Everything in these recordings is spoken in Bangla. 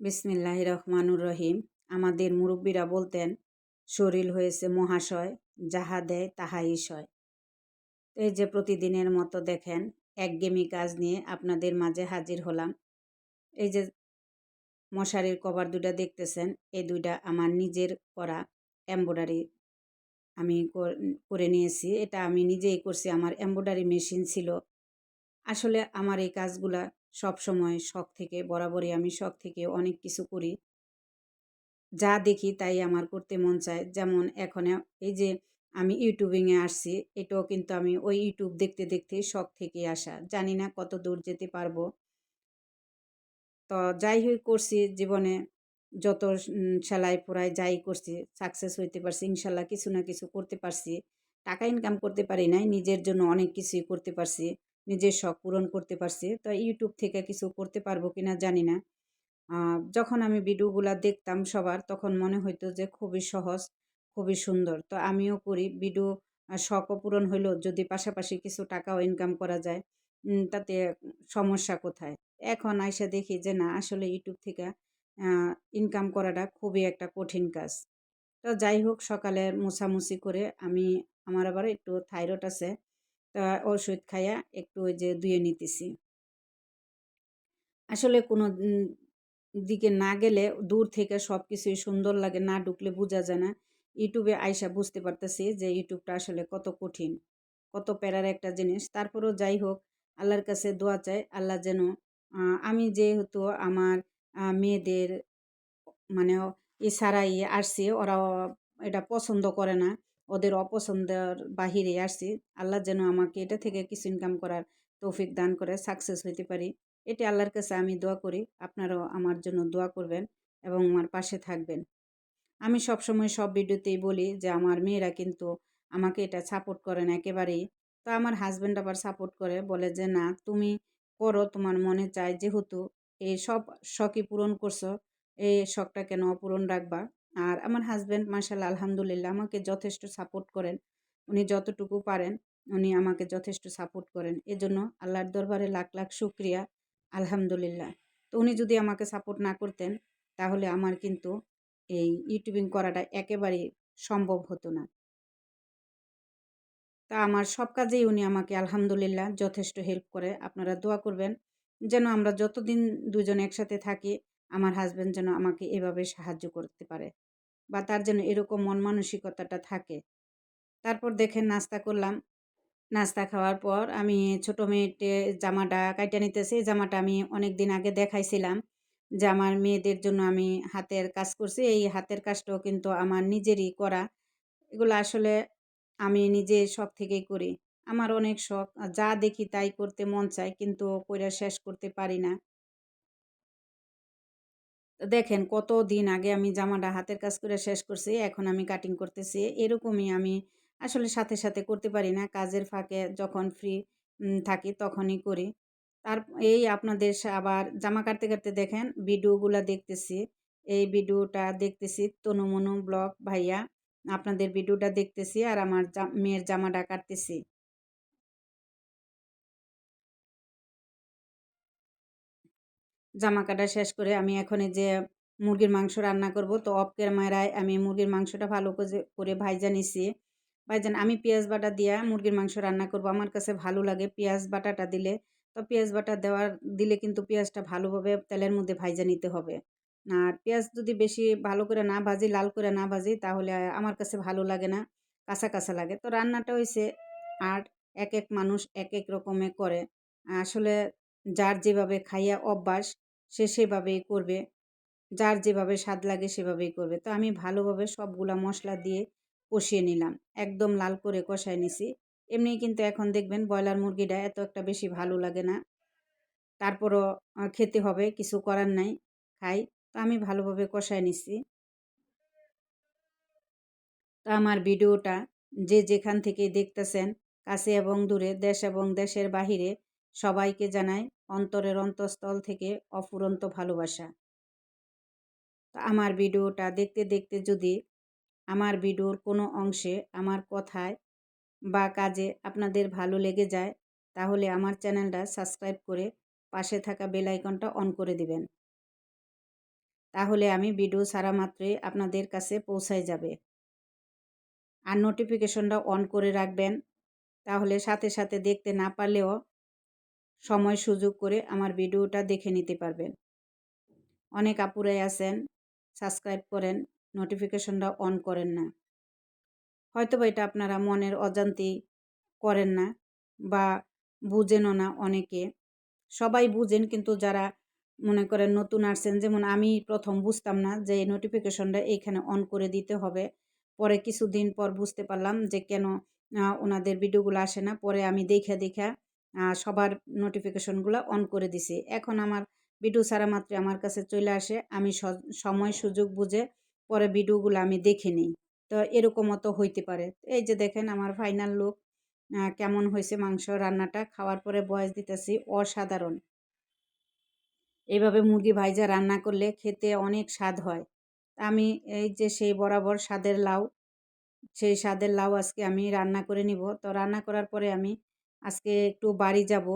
বিসমিল্লাহ রহমানুর রহিম। আমাদের মুরব্বীরা বলতেন, শরীর হয়েছে মহাশয়, যাহা দেয় তাহাই সয়। এই যে প্রতিদিনের মতো দেখেন একগেমি কাজ নিয়ে আপনাদের মাঝে হাজির হলাম। এই যে মশারির কভার দুটা দেখতেছেন, এই দুইটা আমার নিজের করা এম্ব্রয়ডারি আমি করে নিয়েছি। এটা আমি নিজেই করছি, আমার এম্ব্রয়ডারি মেশিন ছিল। আসলে আমার এই কাজগুলা সব সময় শখ থেকে, বরাবরই আমি শখ থেকে অনেক কিছু করি। যা দেখি তাই আমার করতে মন চায়। যেমন এখন এই যে আমি ইউটিউবিংয়ে আসছি, এটাও কিন্তু আমি ওই ইউটিউব দেখতে দেখতে শখ থেকে আসা। জানি না কত দূর যেতে পারব। তো যাই হোক করছি জীবনে, যত সেলাই পোড়াই যাই করছি সাকসেস হইতে পারছি, ইনশাল্লাহ কিছু না কিছু করতে পারছি। টাকা ইনকাম করতে পারি নাই, নিজের জন্য অনেক কিছুই করতে পারছি। নিজের শখ পূরণ করতে পারছি। তো ইউটিউব থেকে কিছু করতে পারব কিনা জানি না। যখন আমি ভিডিওগুলা দেখতাম সবার, তখন মনে হইতো যে খুবই সহজ, খুবই সুন্দর। তো আমিও করি, ভিডিও শখও পূরণ হইল, যদি পাশাপাশি কিছু টাকাও ইনকাম করা যায়। তাতে সমস্যা কোথায়? এখন আইসা দেখি যে না, আসলে ইউটিউব থেকে ইনকাম করাটা খুবই একটা কঠিন কাজ। তো যাই হোক, সকালে মুছামুছি করে আমি, আমার আবার একটু থাইরয়েড আছে। তা ওষুধ খাইয়া একটু ওই যে ধুয়ে নিতেছি। আসলে কোনো দিকে না গেলে দূর থেকে সব কিছুই সুন্দর লাগে, না ঢুকলে বোঝা যায় না। ইউটিউবে আইসা বুঝতে পারতেছি যে ইউটিউবটা আসলে কত কঠিন, কত প্যারার একটা জিনিস। তারপরও যাই হোক, আল্লাহর কাছে দোয়া চাই, আল্লাহ যেন আমি যেহেতু আমার মেয়েদের মানে এছাড়াই আসছি ওরা এটা পছন্দ করে না। ওদের অপছন্দের বাহিরে আসছি। আল্লাহ যেন আমাকে এটা থেকে কিছু ইনকাম করার তৌফিক দান করে সাকসেস হইতে পারি। এটি আল্লাহর কাছে আমি দোয়া করি। আপনারাও আমার জন্য দোয়া করবেন এবং আমার পাশে থাকবেন। আমি সবসময় সব ভিডিওতেই বলি যে, আমার মেয়েরা কিন্তু আমাকে এটা সাপোর্ট করেন একেবারেই। তো আমার হাজব্যান্ড আবার সাপোর্ট করে, বলে যে, না, তুমি করো, তোমার মনে চায়। যেহেতু এই সব শখই পূরণ করছ, এই শখটা কেন অপূরণ রাখবা? আর আমার হাজব্যান্ড মার্শাল আলহামদুলিল্লাহ, আমাকে যথেষ্ট সাপোর্ট করেন। উনি যতটুকু পারেন, উনি আমাকে যথেষ্ট সাপোর্ট করেন। এজন্য আল্লাহর দরবারে লাখ লাখ শুক্রিয়া, আলহামদুলিল্লাহ। তো উনি যদি আমাকে সাপোর্ট না করতেন, তাহলে আমার কিন্তু এই ইউটিউবিং করাটা একেবারেই সম্ভব হতো না। তা আমার সব কাজেই উনি আমাকে আলহামদুলিল্লাহ যথেষ্ট হেল্প করে। আপনারা দোয়া করবেন, যেন আমরা যতদিন দুজন একসাথে থাকি আমার হাজব্যান্ড যেন আমাকে এভাবে সাহায্য করতে পারে বা তার যেন এরকম মন মানসিকতাটা থাকে। তারপর দেখেন নাস্তা করলাম। নাস্তা খাওয়ার পর আমি ছোট মেয়েটে জামাটা কাইটা নিতেছি। জামাটা আমি অনেক দিন আগে দেখাইছিলাম যে আমার মেয়েদের জন্য আমি হাতের কাজ করছি। এই হাতের কাজটাও কিন্তু আমার নিজেরই করা। এগুলো আসলে আমি নিজে শখ থেকেই করি। আমার অনেক শখ। যা দেখি তাই করতে মন চায় কিন্তু কইরা শেষ করতে পারি না। দেখেন কত দিন আগে আমি জামাটা হাতের কাজ করে শেষ করছি, এখন আমি কাটিং করতেছি, এরকমই আমি আসলে সাথে সাথে করতে পারি না। কাজের ফাঁকে যখন ফ্রি থাকি তখনই করি। তার, এই আপনাদের আবার জামা কাটতে কাটতে দেখেন ভিডিওগুলা দেখতেছি, এই ভিডিওটা দেখতেছি তনুমনু ব্লগ ভাইয়া, আপনাদের ভিডিওটা দেখতেছি আর আমার মেয়ের জামাটা কাটতেছি। জামা কাটা শেষ করে আমি এখন যে মুরগির মাংস রান্না করব, তো অফ ক্যামেরায় আমি মুরগির মাংসটা ভালো করে ভাইজা নিছি। ভাইজান, আমি পেঁয়াজ বাটা দিয়া মুরগির মাংস রান্না করব। আমার কাছে ভালো লাগে পেঁয়াজ বাটাটা দিলে। তো পেঁয়াজ বাটা দেওয়ার, দিলে কিন্তু পেঁয়াজটা ভালোভাবে তেলের মধ্যে ভাইজা নিতে হবে। আর পেঁয়াজ যদি বেশি ভালো করে না ভাজি, লাল করে না ভাজি, তাহলে আমার কাছে ভালো লাগে না, কাঁচা কাঁচা লাগে। তো রান্নাটা হয়েছে আর এক এক মানুষ এক এক রকমে করে। আসলে যার যেভাবে খাইয়া অভ্যাস সে সেভাবেই করবে। যার যেভাবে স্বাদ লাগে সেভাবেই করবে। তো আমি ভালোভাবে সবগুলা মশলা দিয়ে কষিয়ে নিলাম। একদম লাল করে কষায় নিছি। এমনি কিন্তু এখন দেখবেন ব্রয়লার মুরগিটা এত একটা বেশি ভালো লাগে না। তারপরও খেতে হবে, কিছু করার নাই, খাই। তো আমি ভালোভাবে কষায় নিছি। তো আমার ভিডিওটা যে যেখান থেকে দেখতেছেন, কাছে এবং দূরে, দেশ এবং দেশের বাহিরে সবাইকে জানাই অন্তরের অন্তঃস্থল থেকে অফুরন্ত ভালোবাসা। আমার ভিডিওটা দেখতে দেখতে যদি আমার ভিডিওর কোনো অংশে আমার কথায় বা কাজে আপনাদের ভালো লেগে যায়, তাহলে আমার চ্যানেলটা সাবস্ক্রাইব করে পাশে থাকা বেল আইকনটা অন করে দিবেন। তাহলে আমি ভিডিও ছাড়া মাত্রই আপনাদের কাছে পৌঁছায় যাবে। আর নোটিফিকেশনটা অন করে রাখবেন, তাহলে সাথে সাথে দেখতে না পারলেও সময় সুযোগ করে আমার ভিডিওটা দেখে নিতে পারবেন। অনেক আপুরাই আছেন, সাবস্ক্রাইব করেন, নোটিফিকেশনটা অন করেন না। হয়তো বা এটা আপনারা মনের অজান্তি করেন না বা বুঝেনও না অনেকে। সবাই বুঝেন কিন্তু যারা মনে করেন নতুন আসছেন, যেমন আমি প্রথম বুঝতাম না যে এই নোটিফিকেশনটা এইখানে অন করে দিতে হবে। পরে কিছুদিন পর বুঝতে পারলাম যে কেন ওনাদের ভিডিওগুলো আসে না। পরে আমি দেখে, দেখা সবার নোটিফিকেশনগুলো অন করে দিছি। এখন আমার ভিডিও ছাড়া মাত্র আমার কাছে চলে আসে। আমি সময়, সুযোগ বুঝে পরে ভিডিওগুলো আমি দেখে নিই। তো এরকমও তো হইতে পারে। এই যে দেখেন আমার ফাইনাল লুক কেমন হয়েছে মাংস রান্নাটা? খাওয়ার পরে বয়স দিতেছি অসাধারণ। এইভাবে মুরগি ভাইজা রান্না করলে খেতে অনেক স্বাদ হয়। আমি এই যে সেই বরাবর স্বাদের লাউ, সেই স্বাদের লাউ আজকে আমি রান্না করে নিব। তো রান্না করার পরে আমি আজকে একটু বাড়ি যাব।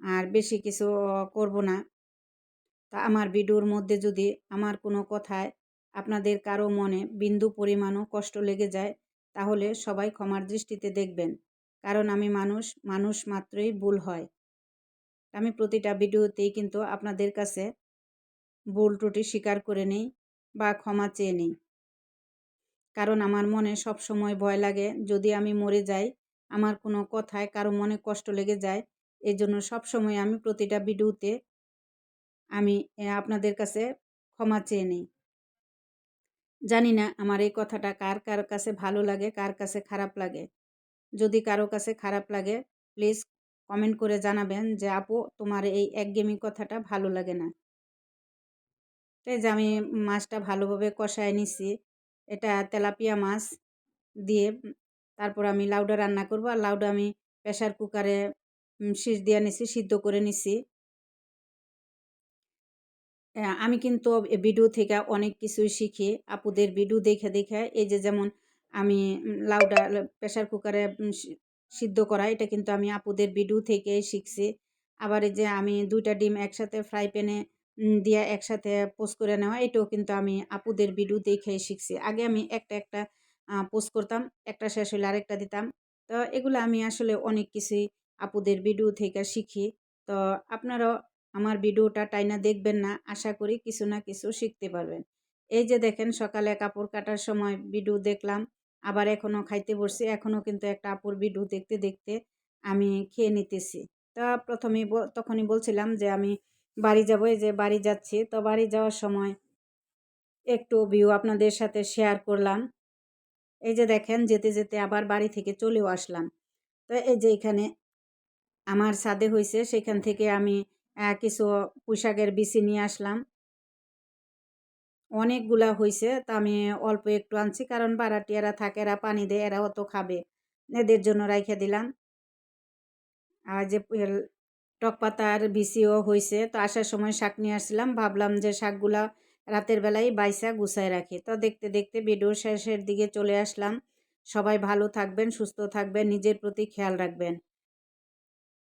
আর বেশি কিছু করব না। তা আমার ভিডিওর মধ্যে যদি আমার কোনো কথায় আপনাদের কারও মনে বিন্দু পরিমাণও কষ্ট লেগে যায়, তাহলে সবাই ক্ষমার দৃষ্টিতে দেখবেন। কারণ আমি মানুষ মানুষ মাত্রই ভুল হয়। আমি প্রতিটা ভিডিওতেই কিন্তু আপনাদের কাছে ভুল ত্রুটি স্বীকার করে নেই বা ক্ষমা চেয়ে নেই। কারণ আমার মনে সব সময় ভয় লাগে, যদি আমি মরে যাই আমার কোনো কথায় কারও মনে কষ্ট লেগে যায় এই জন্য সবসময় আমি প্রতিটা ভিডিওতে আমি আপনাদের কাছে ক্ষমা চেয়ে নিই। জানি না আমার এই কথাটা কার কার কাছে ভালো লাগে, কার কাছে খারাপ লাগে। যদি কারও কাছে খারাপ লাগে, প্লিজ কমেন্ট করে জানাবেন যে, আপু, তোমার এই একগেমি কথাটা ভালো লাগে না। তাই যে আমি মাছটা ভালোভাবে কষায় নিছি, এটা তেলাপিয়া মাছ দিয়ে তারপর আমি লাউডা রান্না করব। আর লাউডা আমি প্রেশার কুকারে শীষ দিয়ে নিছি, সিদ্ধ করে নিছি। আমি কিন্তু ভিডিও থেকে অনেক কিছুই শিখি। আপুদের ভিডিও দেখে দেখে এই যে যেমন আমি লাউডা প্রেশার কুকারে সিদ্ধ করা, এটা কিন্তু আমি আপুদের ভিডিও থেকে শিখছি। আবার এই যে আমি দুইটা ডিম একসাথে ফ্রাই প্যানে দিয়ে একসাথে পোস্ট করে নেওয়া, এটাও কিন্তু আমি আপুদের ভিডিও দেখে শিখছি। আগে আমি একটা একটা পোস্ট করতাম, একটা শেষ হলে আরেকটা দিতাম। তো এগুলো আমি আসলে অনেক কিছুই আপুদের ভিডিও থেকে শিখি। তো আপনারাও আমার ভিডিওটা টাইনা দেখবেন না, আশা করি কিছু না কিছু শিখতে পারবেন। এই যে দেখেন সকালে কাপড় কাটার সময় ভিডিও দেখলাম, আবার এখনও খাইতে বসছি এখনও কিন্তু একটা আপুর ভিডিও দেখতে দেখতে আমি খেয়ে নিতেছি। তা প্রথমেই তখনই বলছিলাম যে আমি বাড়ি যাব, এই যে বাড়ি যাচ্ছি। তো বাড়ি যাওয়ার সময় একটু ভিউ আপনাদের সাথে শেয়ার করলাম। এই যে দেখেন, যেতে যেতে আবার বাড়ি থেকে চলেও আসলাম। তো এই যে এখানে আমার সাদে হয়েছে সেখান থেকে আমি কিছু পোশাকের বিচি নিয়ে আসলাম। অনেকগুলা হয়েছে তা আমি অল্প একটু আনছি, কারণ বারাটিয়ারা থাকে, এরা পানি দেয়, এরা অত খাবে। এদের জন্য রাইখে দিলাম। আর যে টক পাতার বিচিও হয়েছে তো আসার সময় শাক নিয়ে আসছিলাম ভাবলাম যে শাকগুলা রাতের বেলায় বাইসা গুছায় রাখে। তো দেখতে দেখতে ভিডিও শেষের দিকে চলে আসলাম। সবাই ভালো থাকবেন, সুস্থ থাকবেন, নিজের প্রতি খেয়াল রাখবেন।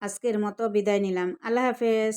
আজকের মতো বিদায় নিলাম। আল্লাহ হাফেজ।